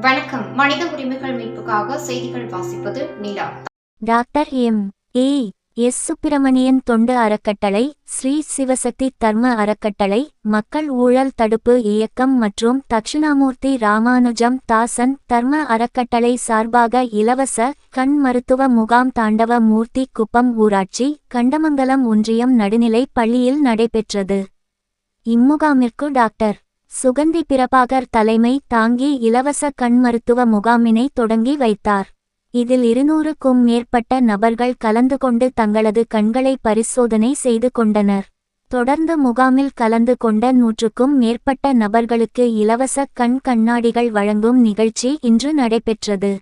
வணக்கம். மனித உரிமைகள் மீட்புக்காக செய்திகள் வாசிப்பது Nila. Doctor M. A. S. Subramanian தொண்டு அறக்கட்டளை ஸ்ரீ சிவசக்தி தர்ம அறக்கட்டளை மக்கள் ஊழல் தடுப்பு இயக்கம் மற்றும் தட்சிணாமூர்த்தி ராமானுஜம் தாசன் தர்ம அறக்கட்டளை சார்பாக இலவச கண் மருத்துவ முகாம் தாண்டவ மூர்த்தி குப்பம் ஊராட்சி கண்டமங்கலம் ஒன்றியம் நடுநிலை பள்ளியில் நடைபெற்றது. இம்முகாமிற்கு டாக்டர் சுகந்தி பிரபாகர் தலைமை தாங்கி இலவச கண் மருத்துவ முகாமினை தொடங்கி வைத்தார். இதில் இருநூறுக்கும் மேற்பட்ட நபர்கள் கலந்து கொண்டு தங்களது கண்களை பரிசோதனை செய்து கொண்டனர். தொடர்ந்து முகாமில் கலந்து கொண்ட நூற்றுக்கும் மேற்பட்ட நபர்களுக்கு இலவச கண் கண்ணாடிகள் வழங்கும் நிகழ்ச்சி இன்று நடைபெற்றது.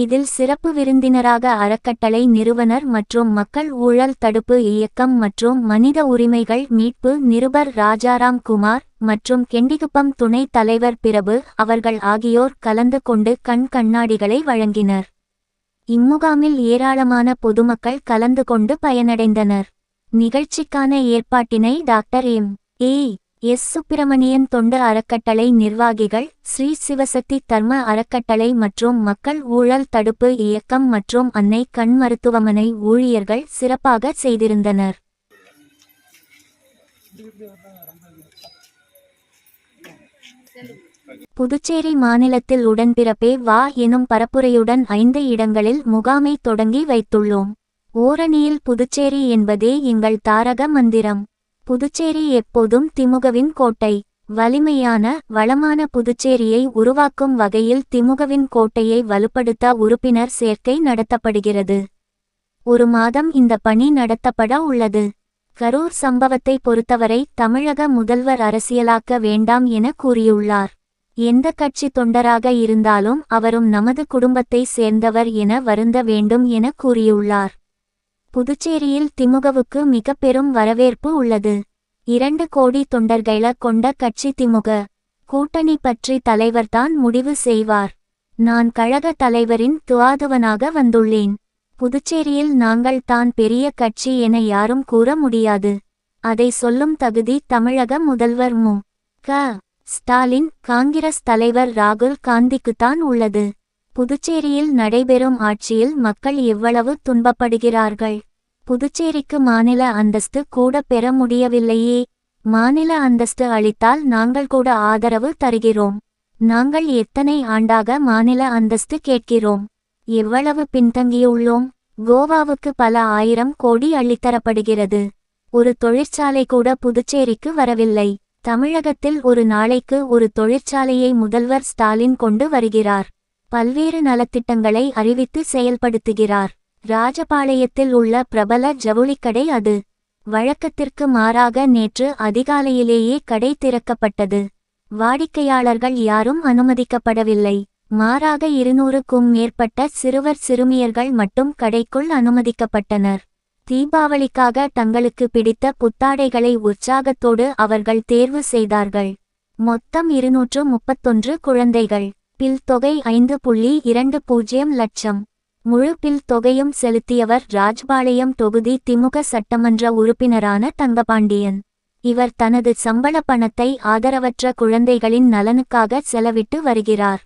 இதில் சிறப்பு விருந்தினராக அறக்கட்டளை நிறுவனர் மற்றும் மக்கள் ஊழல் தடுப்பு இயக்கம் மற்றும் மனித உரிமைகள் மீட்பு நிருபர் ராஜாராம் குமார் மற்றும் கெண்டிகுப்பம் துணைத் தலைவர் பிரபு அவர்கள் ஆகியோர் கலந்து கொண்டு கண் கண்ணாடிகளை வழங்கினர். இம்முகாமில் ஏராளமான பொதுமக்கள் கலந்து கொண்டு பயனடைந்தனர். நிகழ்ச்சிக்கான ஏற்பாட்டினை doctor M. A. S Subramanian தொண்டு அறக்கட்டளை நிர்வாகிகள் ஸ்ரீ சிவசக்தி தர்ம அறக்கட்டளை மற்றும் மக்கள் ஊழல் தடுப்பு இயக்கம் மற்றும் அன்னை கண் மருத்துவமனை ஊழியர்கள் சிறப்பாக செய்திருந்தனர். புதுச்சேரி மாநிலத்தில் உடன்பிறப்பே வா எனும் பரப்புரையுடன் ஐந்து இடங்களில் முகாமை தொடங்கி வைத்துள்ளோம். ஓரணியில் புதுச்சேரி என்பதே எங்கள் தாரக மந்திரம். புதுச்சேரி எப்போதும் திமுகவின் கோட்டை. வலிமையான வளமான புதுச்சேரியை உருவாக்கும் வகையில் திமுகவின் கோட்டையை வலுப்படுத்த உறுப்பினர் சேர்க்கை நடத்தப்படுகிறது. ஒரு மாதம் இந்த பணி நடத்தப்பட உள்ளது. கரூர் சம்பவத்தை பொறுத்தவரை தமிழக முதல்வர் அரசியலாக்க வேண்டாம் என கூறியுள்ளார். எந்த கட்சி தொண்டராக இருந்தாலும் அவரும் நமது குடும்பத்தை சேர்ந்தவர் என வருந்த வேண்டும் என கூறியுள்ளார். புதுச்சேரியில் திமுகவுக்கு மிக பெரும் வரவேற்பு உள்ளது. இரண்டு கோடி தொண்டர்களை கொண்ட கட்சி திமுக. கூட்டணி பற்றி தலைவர்தான் முடிவு செய்வார். நான் கழக தலைவரின் துவாதுவனாக வந்துள்ளேன். புதுச்சேரியில் நாங்கள் தான் பெரிய கட்சி என யாரும் கூற முடியாது. அதை சொல்லும் தகுதி தமிழக முதல்வர் மு. க. ஸ்டாலின். காங்கிரஸ் தலைவர் ராகுல் காந்திக்குத்தான் உள்ளது. புதுச்சேரியில் நடைபெறும் ஆட்சியில் மக்கள் எவ்வளவு துன்பப்படுகிறார்கள்? புதுச்சேரிக்கு மாநில அந்தஸ்து கூட பெற முடியவில்லையே. மாநில அந்தஸ்து அளித்தால் நாங்கள் கூட ஆதரவு தருகிறோம். நாங்கள் எத்தனை ஆண்டாக மாநில அந்தஸ்து கேட்கிறோம்? எவ்வளவு பின்தங்கியுள்ளோம்? கோவாவுக்கு பல ஆயிரம் கோடி அள்ளித்தரப்படுகிறது. ஒரு தொழிற்சாலை கூட புதுச்சேரிக்கு வரவில்லை. தமிழகத்தில் ஒரு நாளைக்கு ஒரு தொழிற்சாலையை முதல்வர் ஸ்டாலின் கொண்டு வருகிறார். பல்வேறு நலத்திட்டங்களை அறிவித்து செயல்படுத்துகிறார். ராஜபாளையத்தில் உள்ள பிரபல ஜவுளிக்கடை அது. வழக்கத்திற்கு மாறாக நேற்று அதிகாலையிலேயே கடை திறக்கப்பட்டது. வாடிக்கையாளர்கள் யாரும் அனுமதிக்கப்படவில்லை. மாறாக இருநூறுக்கும் மேற்பட்ட சிறுவர் சிறுமியர்கள் மட்டும் கடைக்குள் அனுமதிக்கப்பட்டனர். தீபாவளிக்காக தங்களுக்கு பிடித்த புத்தாடைகளை உற்சாகத்தோடு அவர்கள் தேர்வு செய்தார்கள். மொத்தம் இருநூற்று முப்பத்தொன்று குழந்தைகள். பில் தொகை ஐந்து புள்ளி இரண்டு பூஜ்ஜியம் லட்சம். முழு பில் தொகையும் செலுத்தியவர் ராஜ்பாளையம் தொகுதி திமுக சட்டமன்ற உறுப்பினரான தங்கபாண்டியன். இவர் தனது சம்பள பணத்தை ஆதரவற்ற குழந்தைகளின் நலனுக்காக செலவிட்டு வருகிறார்.